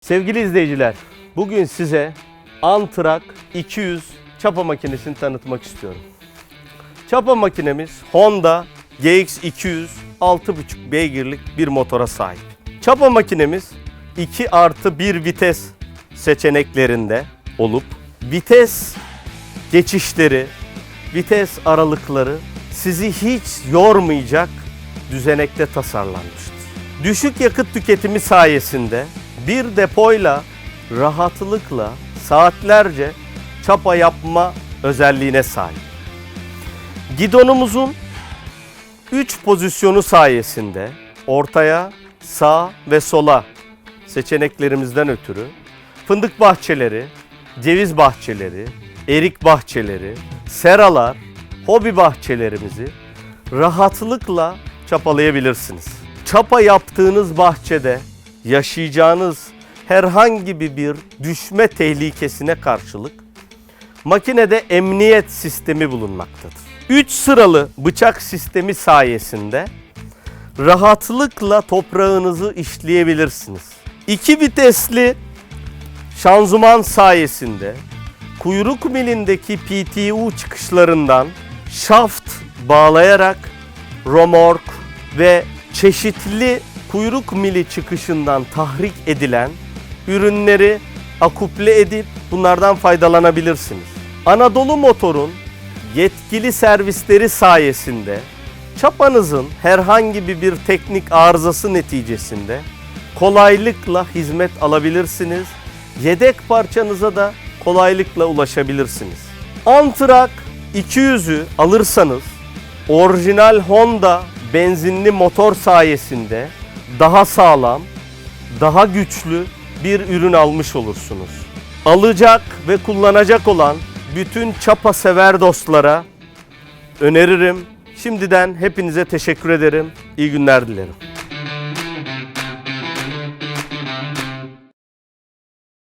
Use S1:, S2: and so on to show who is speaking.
S1: Sevgili izleyiciler, bugün size Antrak 200 çapa makinesini tanıtmak istiyorum. Çapa makinemiz Honda GX200 6.5 beygirlik bir motora sahip. Çapa makinemiz 2 artı 1 vites seçeneklerinde olup vites geçişleri, vites aralıkları sizi hiç yormayacak düzenekte tasarlanmıştır. Düşük yakıt tüketimi sayesinde bir depoyla rahatlıkla saatlerce çapa yapma özelliğine sahip. Gidonumuzun 3 pozisyonu sayesinde ortaya, sağ ve sola seçeneklerimizden ötürü fındık bahçeleri, ceviz bahçeleri, erik bahçeleri, seralar, hobi bahçelerimizi rahatlıkla çapalayabilirsiniz. Çapa yaptığınız bahçede yaşayacağınız herhangi bir düşme tehlikesine karşılık makinede emniyet sistemi bulunmaktadır. 3 sıralı bıçak sistemi sayesinde rahatlıkla toprağınızı işleyebilirsiniz. 2 vitesli şanzıman sayesinde kuyruk milindeki PTU çıkışlarından şaft bağlayarak romork ve çeşitli kuyruk mili çıkışından tahrik edilen ürünleri akuple edip bunlardan faydalanabilirsiniz. Anadolu Motor'un yetkili servisleri sayesinde çapanızın herhangi bir, teknik arızası neticesinde kolaylıkla hizmet alabilirsiniz. Yedek parçanıza da kolaylıkla ulaşabilirsiniz. Antrak 200'ü alırsanız orijinal Honda benzinli motor sayesinde daha sağlam, daha güçlü bir ürün almış olursunuz. Alacak ve kullanacak olan bütün çapa sever dostlara öneririm. Şimdiden hepinize teşekkür ederim. İyi günler dilerim.